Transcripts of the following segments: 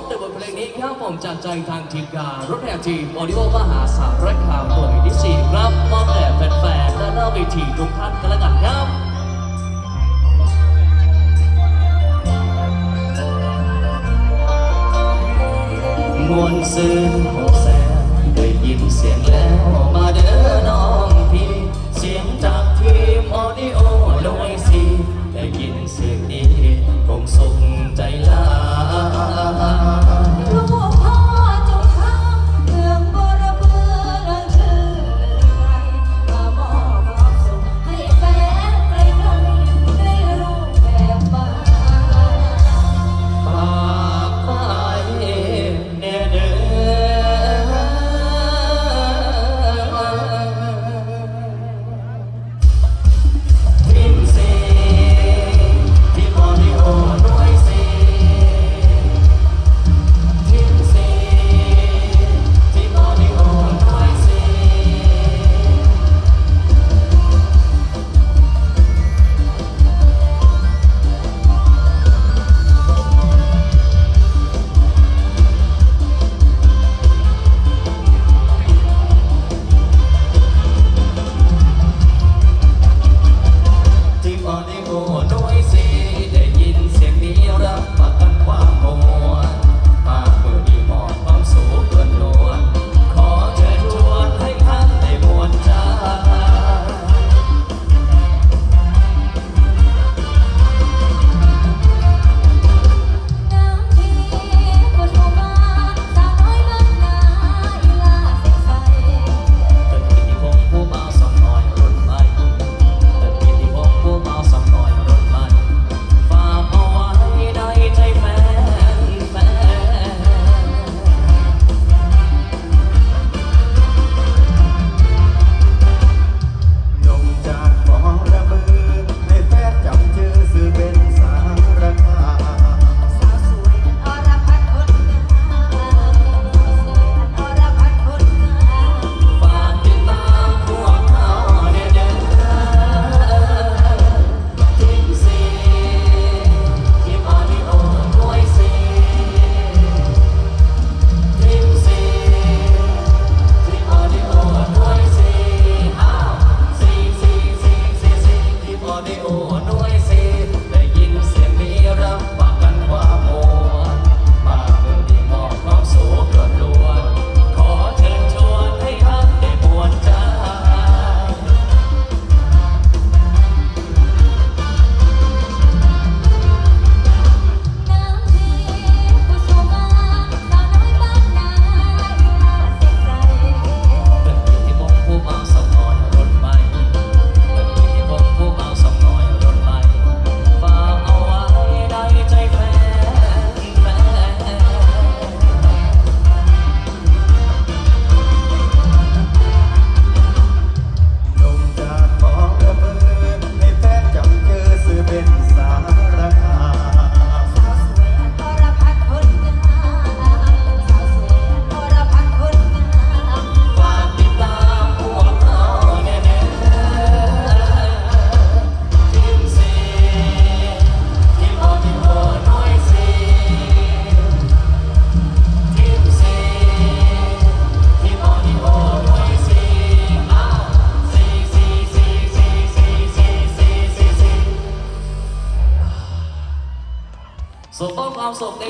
บในบทเพลงนี้ครับผมจากใจทางทีมการรถแห่ทีมออดิโอมหาสารคามหน่วยที่ 4 ครับมอบแด่แฟนๆและหน้าเวทีทุกท่านกันแล้วกันครับมวลซื่น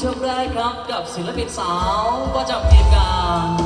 ช่วงแรกครับกับศิลปินสาวประจำทีมงาน